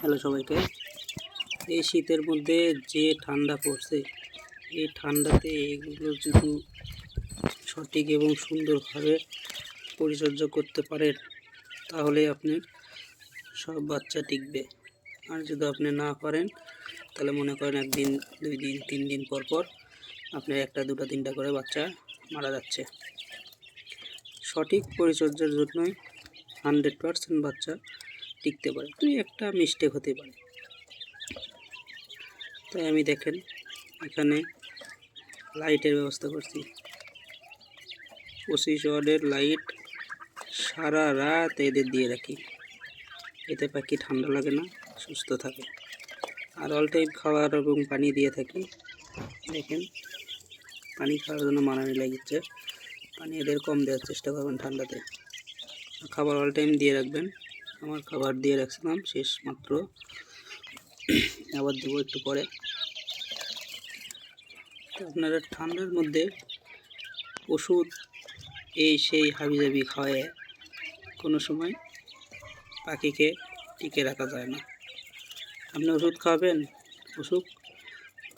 Hello সবাইকে। এই শীতের মধ্যে যে ঠান্ডা পড়ছে, এই ঠান্ডাতে এগুলো যদি সঠিক এবং সুন্দরভাবে পরিচর্যা করতে পারেন, তাহলে আপনি সব বাচ্চা টিকবে। আর যদি আপনি না পারেন, তাহলে মনে করেন একদিন, দুই দিন, তিন দিন পর পর আপনার একটা, দুটো, তিনটা করে বাচ্চা মারা যাচ্ছে। সঠিক পরিচর্যার জন্যই হান্ড্রেড পারসেন্ট বাচ্চা টিকতে পারে। তুই একটা মিস্টেক হতে পারে। তাই আমি দেখেন, এখানে লাইটের ব্যবস্থা করছি। পঁচিশ ওয়ার্ডের লাইট সারা রাত এদের দিয়ে রাখি। এতে পাখি ঠান্ডা লাগে না, সুস্থ থাকে। আর অল টাইম খাবার এবং পানি দিয়ে থাকি। দেখেন, পানি খাওয়ার জন্য মানানি লাগিচ্ছে। পানি এদের কম দেওয়ার চেষ্টা করবেন ঠান্ডাতে। খাবার অল টাইম দিয়ে রাখবেন। আমার খাবার দিয়ে রাখছিলাম, শেষ মাত্র। আবার দেবো একটু পরে। আপনারা ঠান্ডার মধ্যে ওষুধ এই সেই হাবিজাবি খাওয়ায় কোনো সময় পাখিকে টিকে রাখা যায় না। আপনি ওষুধ খাওয়াবেন ওষুধ,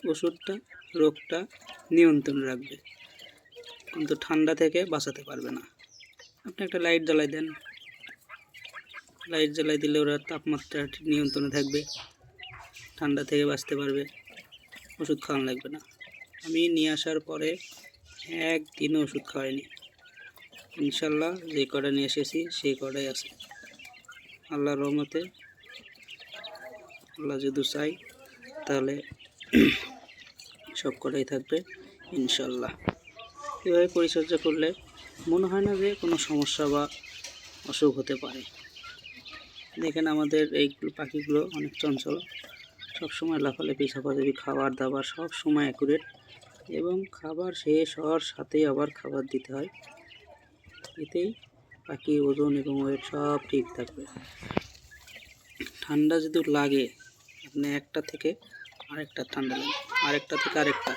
ওষুধটা, রোগটা নিয়ন্ত্রণ রাখবে। কিন্তু ঠান্ডা থেকে বাঁচাতে পারবে না। আপনি একটা লাইট জ্বালাই দেন। লাইট জ্বালাই দিলে ওরা তাপমাত্রা ঠিক নিয়ন্ত্রণে থাকবে। ঠান্ডা থেকে বাঁচতে পারবে। ওষুধ খাওয়ানো লাগবে না। আমি নিয়ে আসার পরে একদিনও ওষুধ খাওয়াইনি। ইনশাল্লাহ যে কটা নিয়ে এসেছি, সেই কটাই আছে। আল্লাহর রহমতে, আল্লাহ যদি চাই, তাহলে সব কটাই থাকবে, ইনশাল্লাহ। এভাবে পরিচর্যা করলে মনে হয় না যে কোনো সমস্যা বা অসুখ হতে পারে। দেখেন আমাদের এই পাখিগুলো অনেক চঞ্চল। সবসময় লাফালাফি ঝাপাঝাপি খাবার দাবার সব সময় অ্যাকুরেট এবং খাবার শেষ হওয়ার সাথেই আবার খাবার দিতে হয়। এতেই পাখির ওজন এবং ওয়েট সব ঠিক থাকবে। ঠান্ডা যদি লাগে আপনি একটা থেকে আরেকটা ঠান্ডা লাগে আরেকটা থেকে আরেকটা।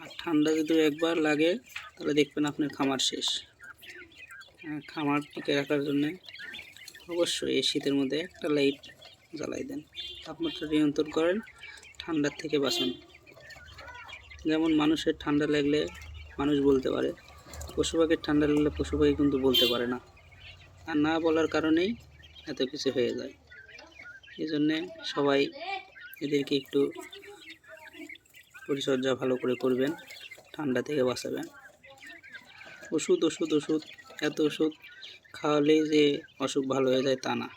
আর ঠান্ডা যদি একবার লাগে তাহলে দেখবেন আপনার খামার শেষ। হ্যাঁ, খামার টিকে রাখার জন্যে অবশ্যই এই শীতের মধ্যে একটা লাইট জ্বালাই দেন। তাপমাত্রা নিয়ন্ত্রণ করেন ঠান্ডার থেকে বাঁচান। যেমন মানুষের ঠান্ডা লাগলে মানুষ বলতে পারে পশু পাখির ঠান্ডা লাগলে পশু পাখি কিন্তু বলতে পারে না। আর না বলার কারণেই এত কিছু হয়ে যায়। এই জন্যে সবাই এদেরকে একটু পরিচর্যা ভালো করে করবেন, ঠান্ডা থেকে বাঁচাবেন। ওষুধ ওষুধ ওষুধ, এত ওষুধ খাওয়ালেই যে অসুখ ভালো হয়ে যায় তা না।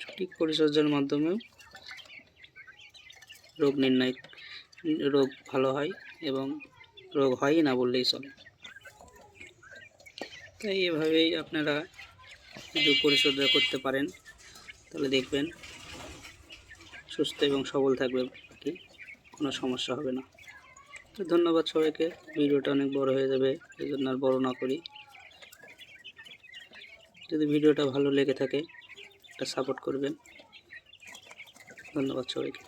সঠিক পরিচর্যার মাধ্যমেও রোগ নির্ণয়, রোগ ভালো হয় এবং রোগ হয়ই না বললেই চলে। তাই এভাবেই আপনারা যদি পরিচর্যা করতে পারেন, তাহলে দেখবেন সুস্থ এবং সবল থাকবে কি কোনো সমস্যা হবে না। তো ধন্যবাদ সবাইকে, ভিডিওটা অনেক বড় হয়ে যাবে, এই জন্য আর বড় না করি। যদি ভিডিওটা ভালো লেগে থাকে একটা সাপোর্ট করবেন। ধন্যবাদ সবাইকে।